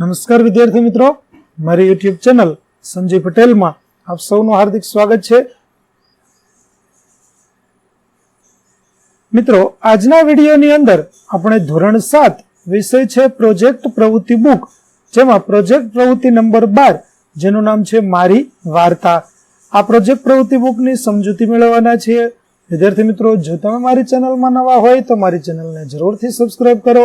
નમસ્કાર વિદ્યાર્થી મિત્રો. મારી યુટ્યુબ ચેનલ સંજય પટેલમાં આપ સૌનું હાર્દિક સ્વાગત છે. મિત્રો, આજના વિડીયોની અંદર આપણે ધોરણ સાત વિષય છે પ્રોજેક્ટ પ્રવૃત્તિ બુક. જેમાં પ્રોજેક્ટ પ્રવૃત્તિ નંબર બાર, જેનું નામ છે મારી વાર્તા. આ પ્રોજેક્ટ પ્રવૃત્તિ બુકની સમજૂતી મેળવવાના છીએ. વિદ્યાર્થી મિત્રો, જો તમે મારી ચેનલમાં નવા હોય તો મારી ચેનલને જરૂરથી સબસ્ક્રાઇબ કરો.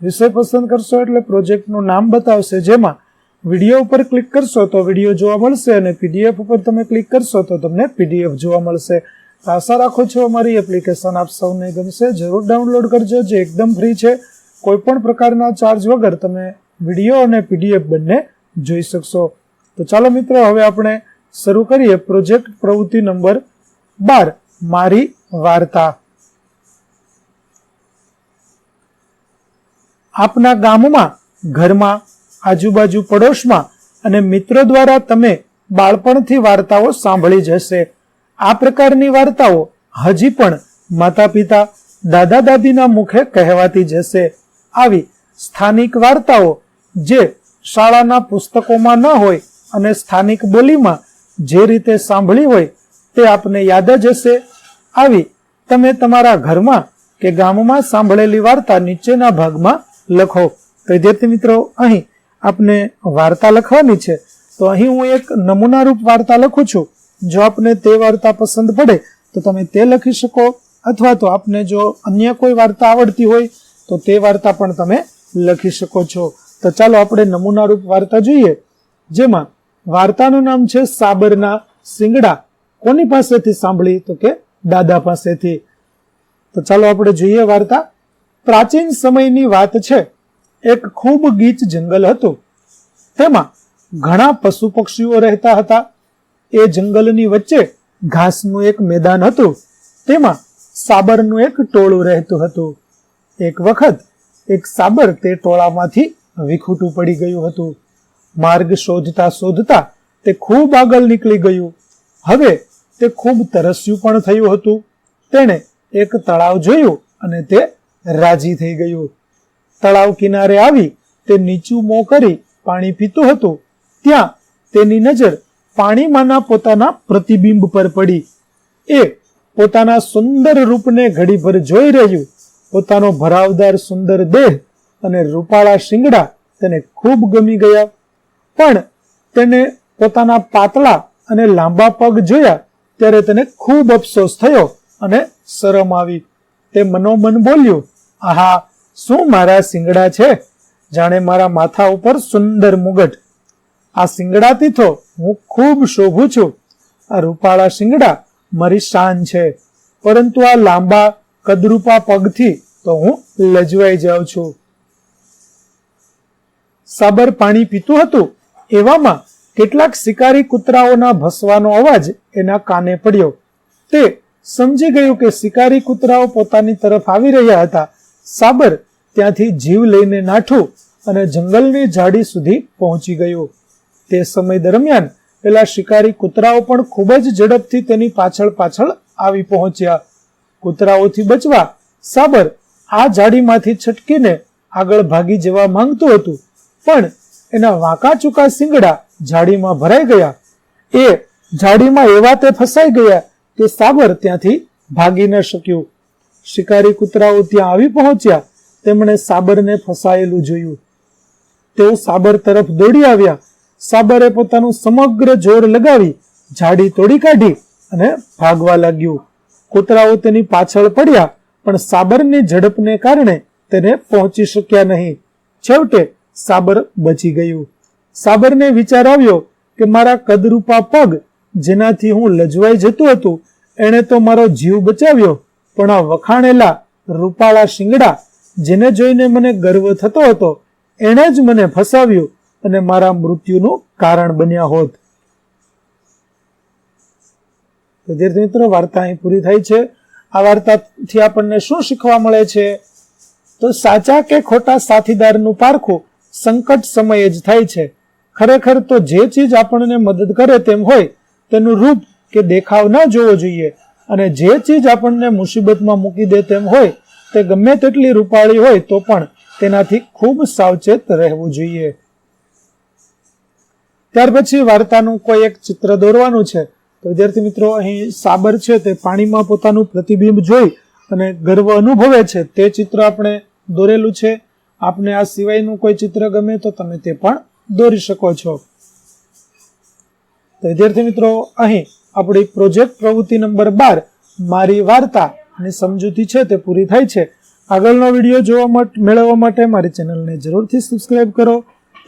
વિષય પસંદ કરશો એટલે પ્રોજેક્ટનું નામ બતાવશે. જેમાં વીડિયો ઉપર ક્લિક કરશો તો વીડિયો જોવા મળશે અને પીડીએફ ઉપર તમે ક્લિક કરશો તો તમને પીડીએફ જોવા મળશે. આશા રાખું છું અમારી એપ્લિકેશન આપ સૌને ગમશે. જરૂર ડાઉનલોડ કરજો, જે એકદમ ફ્રી છે. કોઈ પણ પ્રકારના ચાર્જ વગર તમે વીડિયો અને પીડીએફ બંને જોઈ શકશો. તો ચાલો મિત્રો, હવે આપણે શરૂ કરીએ. પ્રોજેક્ટ પ્રવૃત્તિ નંબર બાર, મારી વાર્તા. આપના ગામમાં, ઘરમાં, આજુબાજુ પડોશમાં અને મિત્રો દ્વારા તમે બાળપણથી વાર્તાઓ સાંભળી જશે. આ પ્રકારની વાર્તાઓ હજી પણ માતા પિતા દાદા દાદીના મુખે કહેવાતી જશે. આવી સ્થાનિક વાર્તાઓ જે શાળાના પુસ્તકોમાં ન હોય અને સ્થાનિક બોલીમાં જે રીતે સાંભળી હોય તે આપને યાદ જ હશે. આવી તમે તમારા ઘરમાં કે ગામમાં સાંભળેલી વાર્તા નીચેના ભાગમાં લખો. તો વિદ્યાર્થી મિત્રો, અહીં આપને વાર્તા લખવાની છે. તો અહીં હું એક નમૂનારૂપ વાર્તા લખું છું. જો આપને તે વાર્તા પસંદ પડે, તો તમે તે લખી શકો. અથવા તો આપને જો અન્ય કોઈ વાર્તા આવડતી હોય, તો તે વાર્તા પણ તમે લખી શકો છો. તો ચાલો આપણે નમૂનારૂપ વાર્તા જોઈએ. જેમાં વાર્તાનું નામ છે સાબરના સિંગડા. કોની પાસેથી સાંભળી? તો કે દાદા પાસેથી. તો ચાલો આપણે જોઈએ વાર્તા. પ્રાચીન સમયની વાત છે. એક ખૂબ ગીચ જંગલ હતું. તેમાં ઘણા પશુ પક્ષીઓ રહેતા હતા. એ જંગલની વચ્ચે ઘાસનું એક મેદાન હતું. તેમાં સાબરનું એક ટોળું રહેતું હતું. એક વખત એક સાબર તે ટોળામાંથી વિખૂટું પડી ગયું હતું. માર્ગ શોધતા શોધતા તે ખૂબ આગળ નીકળી ગયું. હવે તે ખૂબ તરસ્યું પણ થયું હતું. તેણે એક તળાવ જોયું અને તે રાજી થઈ ગયું. તળાવ કિનારે આવી તે નીચું મોં કરી પાણી પીતું હતું. ત્યાં તેની નજર પાણીમાંના પોતાના પ્રતિબિંબ પર પડી. એ પોતાના સુંદર રૂપને ઘડીભર જોઈ રહ્યું. પોતાનો ભરાવદાર સુંદર દેહ અને રૂપાળા શિંગડા તેને ખૂબ ગમી ગયા. પણ તેને પોતાના પાતળા અને લાંબા પગ જોયા ત્યારે તેને ખૂબ અફસોસ થયો અને શરમ આવી. તે મનોમન બોલ્યું આહા, શું મારા શિંગડા છે? જાણે મારા માથા ઉપર સુંદર મુગટ. આ શિંગડાથી તો હું ખૂબ શોભું છું. આ રૂપાળા શિંગડા મારી શાન છે. પરંતુ આ લાંબા, કદરૂપા પગથી તો હું લજવાઈ જાઉં છું. સાબર પાણી પીતું હતું. એવામાં કેટલાક શિકારી કૂતરાઓના ભસવાનો અવાજ એના કાને પડ્યો. તે સમજી ગયું કે શિકારી કૂતરાઓ પોતાની તરફ આવી રહ્યા હતા. સાબર ત્યાંથી જીવ લઈને નાઠું અને જંગલની જાડી સુધી પહોંચી ગયું. તે સમય દરમિયાન પેલા શિકારી કૂતરાઓ પણ ખૂબ જ ઝડપથી તેની પાછળ પાછળ આવી પહોંચ્યા. કૂતરાઓથી બચવા સાબર આ જાડીમાંથી છટકીને આગળ ભાગી જવા માંગતું હતું, પણ એના વાંકા ચૂકા સિંગડા ઝાડીમાં ભરાઈ ગયા. એ જાડીમાં એવા તે ફસાઈ ગયા કે સાબર ત્યાંથી ભાગી ન શક્યું. શિકારી કૂતરાઓ ત્યાં આવી પહોંચ્યા. તેમણે સાબરને ફસાયેલું જોયું. તેઓ સાબર તરફ દોડી આવ્યા. સાબરે પોતાનું સમગ્ર જોર લગાવી ઝાડી તોડી કાઢી અને ભાગવા લાગ્યું. કૂતરાઓ તેની પાછળ પડ્યા, પણ સાબરની ઝડપને કારણે તેને પહોંચી શક્યા નહીં. છેવટે સાબર બચી ગયું. સાબરને વિચાર આવ્યો કે મારા કદરૂપા પગ, જેનાથી હું લજવાઈ જતું હતું, એણે તો મારો જીવ બચાવ્યો. પણ આ વખાણેલા રૂપાળા શિંગડા જેને જોઈને મને ગર્વ થતો હતો, એણે જ મને ફસાવ્યું અને મારા મૃત્યુનું કારણ બન્યા હોત. વિદ્યાર્થી મિત્રો, વાર્તા અહીં પૂરી થઈ છે. આ વાર્તાથી આપણને શું શીખવા મળે છે? તો સાચા કે ખોટા સાથીદારનું પારખું સંકટ સમયે જ થાય છે. ખરેખર તો જે ચીજ આપણને મદદ કરે તેમ હોય, તેનું રૂપ કે દેખાવ ના જોવો જોઈએ. અને જે ચીજ આપણને મુસીબતમાં મૂકી દે તેમ હોય, તે ગમે તેટલી રૂપાળી હોય તો પણ તેનાથી ખૂબ સાવચેત રહેવું જોઈએ. ત્યાર પછી વાર્તાનું કોઈ એક ચિત્ર દોરવાનું છે. તો વિદ્યાર્થી મિત્રો, અહીં સાબર છે તે પાણીમાં પોતાનું પ્રતિબિંબ જોઈ અને ગર્વ અનુભવે છે. તે ચિત્ર આપણે દોરેલું છે. આપને આ સિવાયનું કોઈ ચિત્ર ગમે તો તમે તે પણ દોરી શકો છો. તો વિદ્યાર્થી મિત્રો, અહીં આપણી પ્રોજેક્ટ પ્રવૃત્તિ નંબર બાર, મારી વાર્તા અને સમજૂતી છે તે પૂરી થાય છે. આગળનો વીડિયો જોવા માટે, મેળવવા માટે મારી ચેનલને જરૂરથી સબસ્ક્રાઇબ કરો.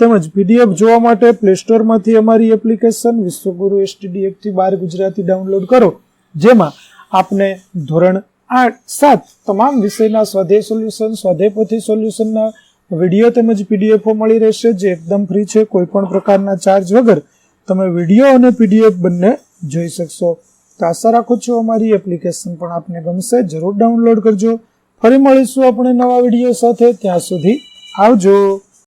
તેમજ પીડીએફ જોવા માટે પ્લે સ્ટોરમાંથી અમારી એપ્લિકેશન વિશ્વગુરુ એસટીડી એકથી બાર ગુજરાતી ડાઉનલોડ કરો. જેમાં આપને ધોરણ આઠ, સાત તમામ વિષયના સ્વાધ્યાય સોલ્યુશન સ્વાધ્યાયપોથી સોલ્યુશનના વીડિયો તેમજ પીડીએફો મળી રહેશે. જે એકદમ ફ્રી છે, કોઈ પણ પ્રકારના ચાર્જ વગર. તમે વીડિયો અને પીડીએફ બંને જોઈ શકશો. તો આશા રાખું છું અમારી એપ્લિકેશન પણ આપને ગમશે. જરૂર ડાઉનલોડ કરજો. ફરી મળીશું આપણે નવા વીડિયો સાથે. ત્યાં સુધી આવજો.